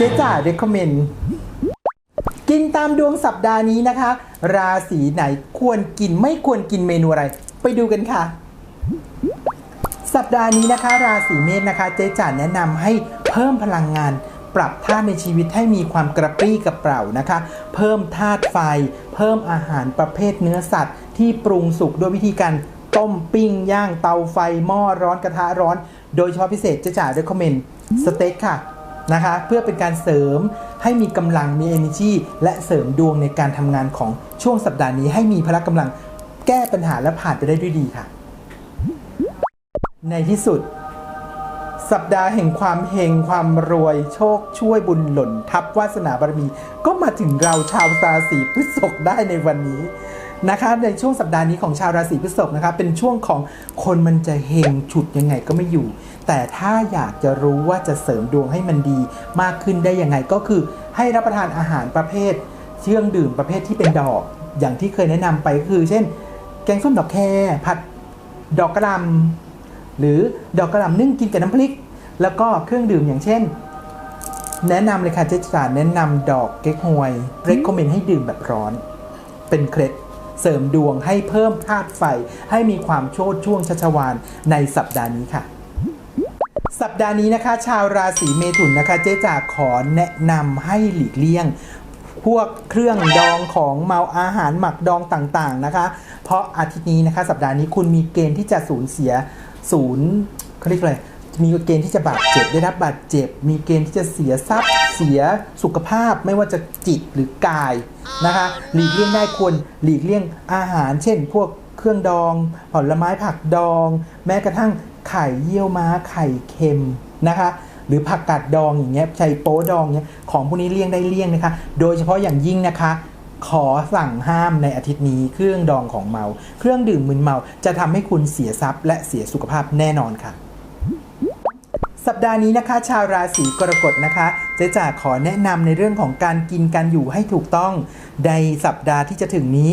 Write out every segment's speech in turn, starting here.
จ๊จ๋า recommend กินตามดวงสัปดาห์นี้นะคะ ราศีไหนควรกินไม่ควรกินเมนูอะไร ไปดูกันค่ะ สัปดาห์นี้นะคะ ราศีเมษนะคะ เจ๊จ๋าแนะนำให้เพิ่มพลังงานปรับธาตุในชีวิตให้มีความกระปรี้กระเปร่านะคะ เพิ่มธาตุไฟ เพิ่มอาหารประเภทเนื้อสัตว์ ที่ปรุงสุกด้วยวิธีการต้มปิ้งย่างเตาไฟหม้อร้อนกระทะร้อน โดยเฉพาะพิเศษเจ๊จ๋าด้วยคอมเมนต์สเต็กค่ะ นะคะเพื่อเป็นการเสริมให้มีกำลังมี energy และเสริมดวงในการทำงานของช่วงสัปดาห์นี้ ให้มีพละกำลังแก้ปัญหาและผ่านไปได้ด้วยดีค่ะ ในที่สุด สัปดาห์แห่งความเฮงความรวยโชคช่วยบุญหล่น ทับวาสนาบารมี ก็มาถึงเราชาวราศีพฤษภได้ในวันนี้ นะคะในช่วงสัปดาห์นี้ของชาวราศีพฤษภนะคะเป็นช่วงของคนมันจะเฮงฉุดยังไงก็ไม่อยู่ แต่ถ้าอยากจะรู้ว่าจะเสริมดวงให้มันดีมากขึ้นได้ยังไงก็คือ ให้รับประทานอาหารประเภทเครื่องดื่มประเภทที่เป็นดอก อย่างที่เคยแนะนำไปก็คือ เช่น แกงส้มดอกแคผัดดอกกระลำหรือดอกกระลำนึ่งกินกับน้ำพริก แล้วก็เครื่องดื่มอย่างเช่น แนะนำเลยค่ะเจ๊จ๋าแนะนำดอกเก๊กฮวยเรคคอมเมนต์ให้ดื่มแบบร้อน เป็นเคล็ด เสริมดวงให้เพิ่มธาตุไฟ ให้มีความโชดช่วงชัชวานในสัปดาห์นี้ค่ะสัปดาห์นี้นะคะ ชาวราศีเมถุนนะคะ เจ๊จ๋าขอแนะนำให้หลีกเลี่ยง พวกเครื่องดองของเมาอาหารหมักดองต่างๆนะคะ เพราะอาทิตย์นี้นะคะ สัปดาห์นี้คุณมีเกณฑ์ที่จะสูญเสียศูนย์เขาเรียกอะไรมีเกณฑ์ที่จะบาดเจ็บได้รับบาดเจ็บ มีเกณฑ์ที่จะเสียทรัพย์ สียสุขภาพไม่ว่าจะจิตหรือกายนะคะหลีกเลี่ยงได้ควรหลีกเลี่ยงอาหาร เช่น พวกเครื่องดองผลไม้ผักดอง แม้กระทั่งไข่เยี่ยวม้าไข่เค็มนะคะหรือผักกาดดองอย่างเงี้ยชัยโป๊ดองเงี้ยของพวกนี้เลี่ยงได้เลี่ยงนะคะ โดยเฉพาะอย่างยิ่งนะคะ ขอสั่งห้ามในอาทิตย์นี้เครื่องดองของเมา เครื่องดื่มมึนเมาจะทำให้คุณเสียทรัพย์และเสียสุขภาพแน่นอนค่ะ สัปดาห์นี้นะคะ ชาวราศีกรกฎนะคะเจ๊จ๋าขอแนะนำในเรื่องของการกินการอยู่ให้ถูกต้องในสัปดาห์ที่จะถึงนี้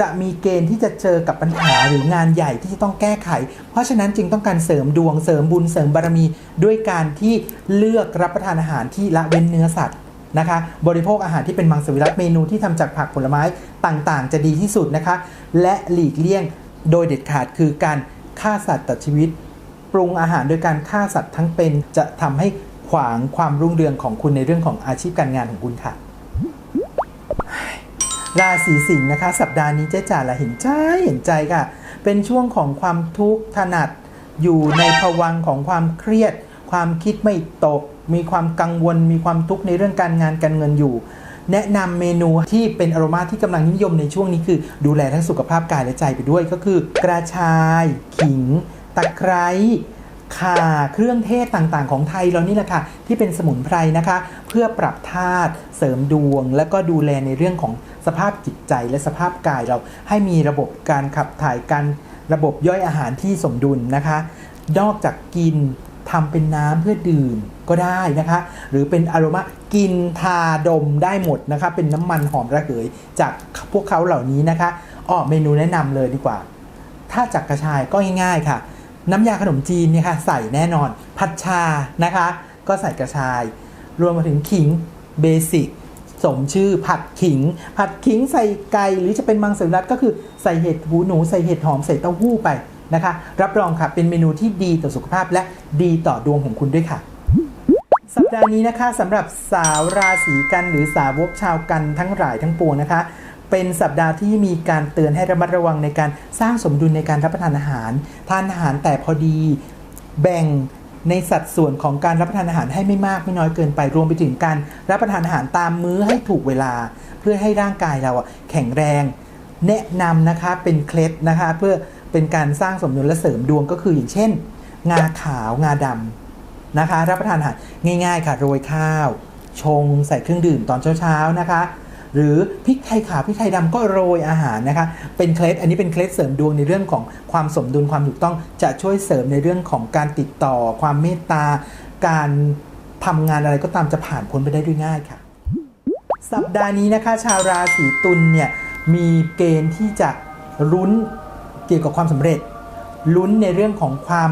จะมีเกณฑ์ที่จะเจอกับปัญหาหรืองานใหญ่ที่จะต้องแก้ไข เพราะฉะนั้นจึงต้องการเสริมดวงเสริมบุญเสริมบารมี ด้วยการที่เลือกรับประทานอาหารที่ละเว้นเนื้อสัตว์นะคะบริโภคอาหารที่เป็นมังสวิรัตเมนูที่ทำจากผักผลไม้ต่างๆ จะดีที่สุดนะคะ และหลีกเลี่ยงโดยเด็ดขาดคือการฆ่าสัตว์ตัดชีวิต ปรุงอาหารโดยการฆ่าสัตว์ทั้งเป็นจะทำให้ ขวางความรุ่งเรืองของคุณในเรื่องของอาชีพการงานของคุณค่ะ ราศีสิงห์นะคะ สัปดาห์นี้เจ๊จ๋าละเห็นใจเห็นใจค่ะ เป็นช่วงของความทุกข์ถนัดอยู่ในภวังของความเครียด ความคิดไม่ตก มีความกังวล มีความทุกข์ในเรื่องการงานการเงินอยู่ แนะนำเมนูที่เป็นอโรมาที่กำลังนิยมในช่วงนี้คือ ดูแลทั้งสุขภาพกายและใจไปด้วยก็คือ กระชาย ขิง ตะไคร้ ข่าเครื่องเทศต่างๆ ของไทยเรานี่แหละค่ะ ที่เป็นสมุนไพรนะคะ เพื่อปรับธาตุเสริมดวง และก็ดูแลในเรื่องของสภาพจิตใจและสภาพกายเราให้มีระบบการขับถ่ายการระบบย่อยอาหารที่สมดุลนะคะ นอกจากกินทำเป็นน้ำเพื่อดื่มก็ได้นะคะ หรือเป็นอารมากินทาดมได้หมดนะคะ เป็นน้ำมันหอมระเหยจากพวกเขาเหล่านี้นะคะอ้อเมนูแนะนำเลยดีกว่า ถ้าจากกระชายก็ง่ายๆค่ะ น้ำยาขนมจีนเนี่ยค่ะใส่แน่นอน ผัดชานะคะ ก็ใส่กระชาย รวมมาถึงขิงเบสิกสมชื่อผัดขิง ผัดขิงใส่ไก่หรือจะเป็นมังสวิรัตก็คือใส่เห็ดหูหนูใส่เห็ดหอมใส่เต้าหู้ไปนะคะ รับรองค่ะเป็นเมนูที่ดีต่อสุขภาพและดีต่อดวงของคุณด้วยค่ะ สัปดาห์นี้นะคะสำหรับสาวราศีกันหรือสาวกชาวกันทั้งหลายทั้งปวงนะคะ เป็นสัปดาห์ที่มีการเตือนให้ระมัดระวังในการสร้างสมดุลในการรับประทานอาหาร ทานอาหารแต่พอดีแบ่งในสัดส่วนของการรับประทานอาหารให้ไม่มากไม่น้อยเกินไปรวมไปถึงการรับประทานอาหารตามมื้อให้ถูกเวลา เพื่อให้ร่างกายเราแข็งแรง แนะนำนะคะเป็นเคล็ดนะคะ เพื่อเป็นการสร้างสมดุลและเสริมดวงก็คืออย่างเช่น งาขาวงาดำนะคะ รับประทานอาหารง่าย ๆ ค่ะโรยข้าว ชงใส่เครื่องดื่มตอนเช้าๆนะคะ หรือพริกไทยขาวพริกไทยดำก็โรยอาหารนะคะ เป็นเคล็ดอันนี้เป็นเคล็ดเสริมดวงในเรื่องของความสมดุลความถูกต้องจะช่วยเสริมในเรื่องของการติดต่อ ความเมตตา การทำงานอะไรก็ตามจะผ่านพ้นไปได้ด้วยง่ายค่ะ สัปดาห์นี้นะคะ ชาวราศีตุลเนี่ยมีเกณฑ์ที่จะลุ้นเกี่ยวกับความสำเร็จลุ้นในเรื่องของความ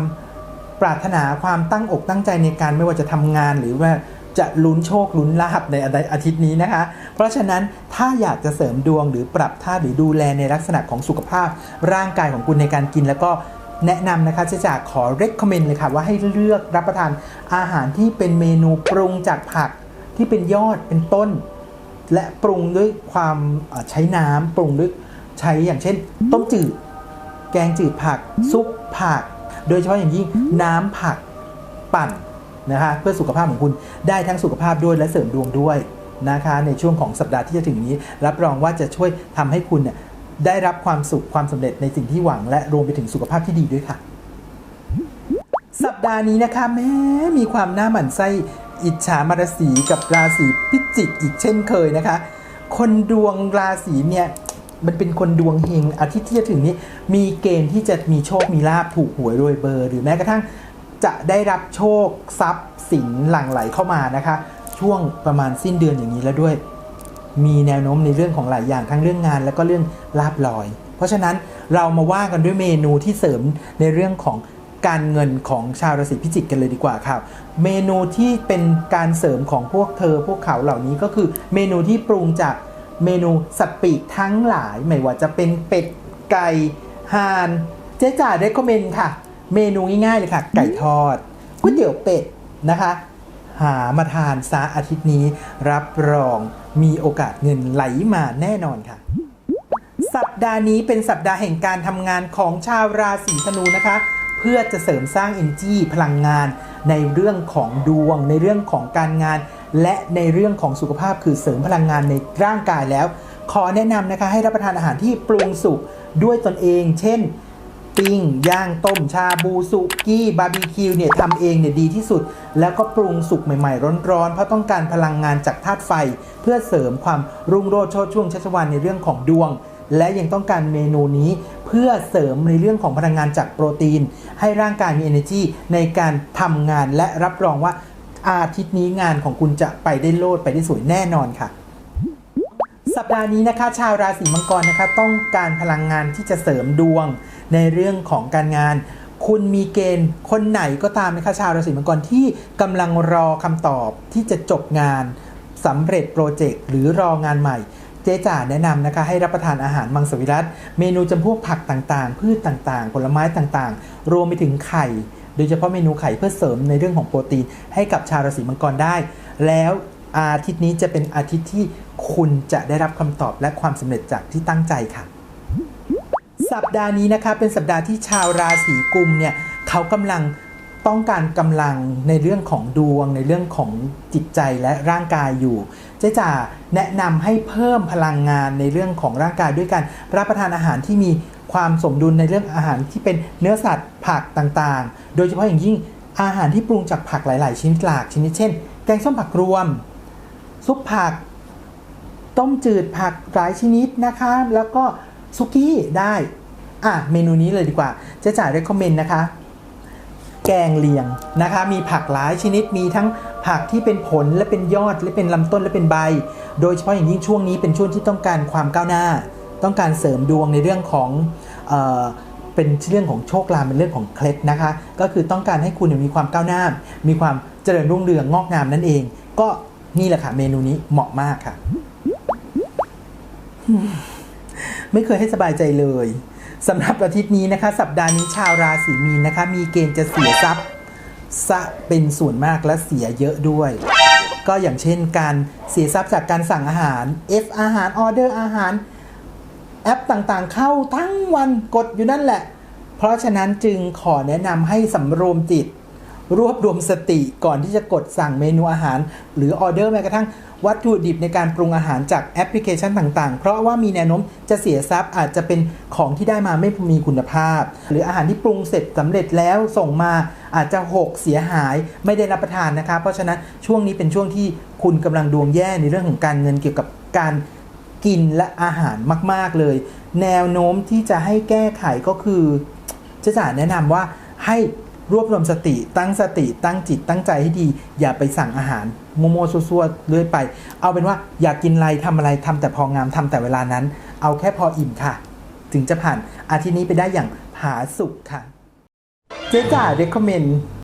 ปรารถนาความตั้งอกตั้งใจในการไม่ว่าจะทำงานหรือว่า จะลุ้นโชคลุ้นลาบในอาทิตย์นี้นะคะ เพราะฉะนั้นถ้าอยากจะเสริมดวงหรือปรับท่าหรือดูแลในลักษณะของสุขภาพ ร่างกายของคุณในการกินแล้วก็แนะนำนะคะเจะจาขอ recommend เลยค่ะ ว่าให้เลือกรับประทานอาหารที่เป็นเมนูปรุงจากผักที่เป็นยอดเป็นต้น และปรุงด้วยความใช้น้ำปรุงด้วยใช้อย่างเช่น ต้มจืด แกงจืดผัก ซุปผัก โดยเฉพาะอย่างยิ่งน้ำผักปั่น นะคะเพื่อสุขภาพของคุณได้ทั้งสุขภาพด้วยและเสริมดวงด้วยนะคะในช่วงของสัปดาห์ที่จะถึงนี้ รับรองว่าจะช่วยทำให้คุณเนี่ยได้รับความสุขความสำเร็จในสิ่งที่หวัง และรวมไปถึงสุขภาพที่ดีด้วยค่ะ สัปดาห์นี้นะคะแม้มีความน่าหมั่นไส้อิจฉามารสีกับราศีพิจิกอีกเช่นเคยนะคะ คนดวงราศีเนี่ยมันเป็นคนดวงเฮงอาทิตย์ที่จะถึงนี้ มีเกณฑ์ที่จะมีโชคมีลาบถูกหวยรวยเบอร์ หรือแม้กระทั่ง จะได้รับโชคทรัพย์สินหลั่งไหลเข้ามานะคะ ช่วงประมาณสิ้นเดือนอย่างนี้แล้วด้วย มีแนวโน้มในเรื่องของหลายอย่างทั้งเรื่องงาน แล้วก็เรื่องลาบลอย เพราะฉะนั้นเรามาว่ากันด้วยเมนูที่เสริมในเรื่องของการเงินของชาวราศีพิจิกกันเลยดีกว่าครับ เมนูที่เป็นการเสริมของพวกเธอพวกเขาเหล่านี้ก็คือเมนูที่ปรุงจากเมนูสัตว์ปีกทั้งหลาย ไม่ว่าจะเป็นเป็ดไก่ห่าน เจ๊จ่าได้คอมเมนต์ค่ะ เมนูง่ายๆเลยค่ะ ไก่ทอดก๋วยเตี๋ยวเป็ดนะคะ หามาทานซาอาทิตย์นี้ รับรองมีโอกาสเงินไหลมาแน่นอนค่ะ สัปดาห์นี้เป็นสัปดาห์แห่งการทำงานของชาวราศีธนูนะคะ เพื่อจะเสริมสร้าง energy พลังงานในเรื่องของดวง ในเรื่องของการงาน และในเรื่องของสุขภาพคือเสริมพลังงานในร่างกายแล้ว ขอแนะนำนะคะให้รับประทานอาหารที่ปรุงสุกด้วยตนเอง เช่น ปิ้ง ย่างต้มชาบูสุกี้บาร์บีคิวเนี่ยทำเองเนี่ยดีที่สุด แล้วก็ปรุงสุกใหม่ๆ ร้อนๆ เพราะต้องการพลังงานจากธาตุไฟ เพื่อเสริมความรุ่งโรจน์โชติช่วงชัชวานในเรื่องของดวง และยังต้องการเมนูนี้เพื่อเสริมในเรื่องของพลังงานจากโปรตีน ให้ร่างกายมี energy ในการทำงานและรับรองว่าอาทิตย์นี้งานของคุณจะไปได้โลดไปได้สวยแน่นอนค่ะสัปดาห์นี้นะคะ ชาวราศีมังกรนะคะ ต้องการพลังงานที่จะเสริมดวง ในเรื่องของการงาน คุณมีเกณฑ์คนไหนก็ตามนะคะชาวราศีมังกรที่กำลังรอคำตอบที่จะจบงานสำเร็จโปรเจกต์หรือรองานใหม่เจ๊จ๋าแนะนำนะคะให้รับประทานอาหารมังสวิรัตเมนูจำพวกผักต่างๆ พืชต่างๆ ผลไม้ต่างๆ รวมไปถึงไข่ โดยเฉพาะเมนูไข่เพื่อเสริมในเรื่องของโปรตีนให้กับชาวราศีมังกรได้ แล้วอาทิตย์นี้จะเป็นอาทิตย์ที่คุณจะได้รับคำตอบและความสำเร็จจากที่ตั้งใจค่ะ สัปดาห์นี้นะคะเป็นสัปดาห์ที่ชาวราศีกุมเนี่ยเขากำลังต้องการกำลังในเรื่องของดวง ในเรื่องของจิตใจและร่างกายอยู่ เจ๊จ๋าแนะนำให้เพิ่มพลังงานในเรื่องของร่างกายด้วยการรับประทานอาหารที่มีความสมดุลในเรื่องอาหารที่เป็นเนื้อสัตว์ผักต่างๆ โดยเฉพาะอย่างยิ่งอาหารที่ปรุงจากผักหลาย ๆ ชนิดหลากชนิดเช่น แกงส้มผักรวม ซุปผัก ต้มจืดผักหลายชนิดนะคะ แล้วก็ ซุกี้ได้ อะเมนูนี้เลยดีกว่าจะจ่าย recommend นะคะ แกงเลียงนะคะ มีผักหลายชนิดมีทั้งผักที่เป็นผลและเป็นยอดและเป็นลำต้นและเป็นใบ โดยเฉพาะอย่างยิ่งช่วงนี้เป็นช่วงที่ต้องการความก้าวหน้า ต้องการเสริมดวงในเรื่องของเออเป็นเรื่องของโชคลาภเป็นเรื่องของเคล็ดนะคะ ก็คือต้องการให้คุณมีความก้าวหน้า มีความเจริญรุ่งเรืองงอกงามนั่นเอง ก็นี่แหละค่ะเมนูนี้เหมาะมากค่ะ ไม่เคยให้สบายใจเลยสำหรับอาทิตย์นี้นะคะ สัปดาห์นี้ชาวราศีมีนนะคะ มีเกณฑ์จะเสียทรัพย์ซะเป็นส่วนมากและเสียเยอะด้วย ก็อย่างเช่นการเสียทรัพย์จากการสั่งอาหาร F อาหารออเดอร์อาหารแอปต่างๆ เข้าทั้งวันกดอยู่นั่นแหละ เพราะฉะนั้นจึงขอแนะนำให้สำรวมจิต รวบรวมสติก่อนที่จะกดสั่งเมนูอาหาร หรือออเดอร์แม้กระทั่งวัตถุดิบในการปรุงอาหารจากแอปพลิเคชันต่างๆ เพราะว่ามีแนวโน้มจะเสียทรัพย์อาจจะเป็นของที่ได้มาไม่มีคุณภาพ หรืออาหารที่ปรุงเสร็จสำเร็จแล้วส่งมาอาจจะหกเสียหายไม่ได้รับประทานนะคะ เพราะฉะนั้นช่วงนี้เป็นช่วงที่คุณกำลังดวงแย่ในเรื่องของการเงินเกี่ยวกับการกินและอาหารมาก ๆ เลย แนวโน้มที่จะให้แก้ไขก็คือเจะจ๋าแนะนำว่าให้ รวบรวมสติ ตั้งสติ ตั้งจิต ตั้งใจให้ดี อย่าไปสั่งอาหารโมโมซัวๆเรื่อยไป เอาเป็นว่าอยากกินอะไรทำอะไรทำแต่พองามทำแต่เวลานั้น เอาแค่พออิ่มค่ะ ถึงจะผ่านอาทิตย์นี้ไปได้อย่างผาสุกค่ะ เจ๊จ๋า recommend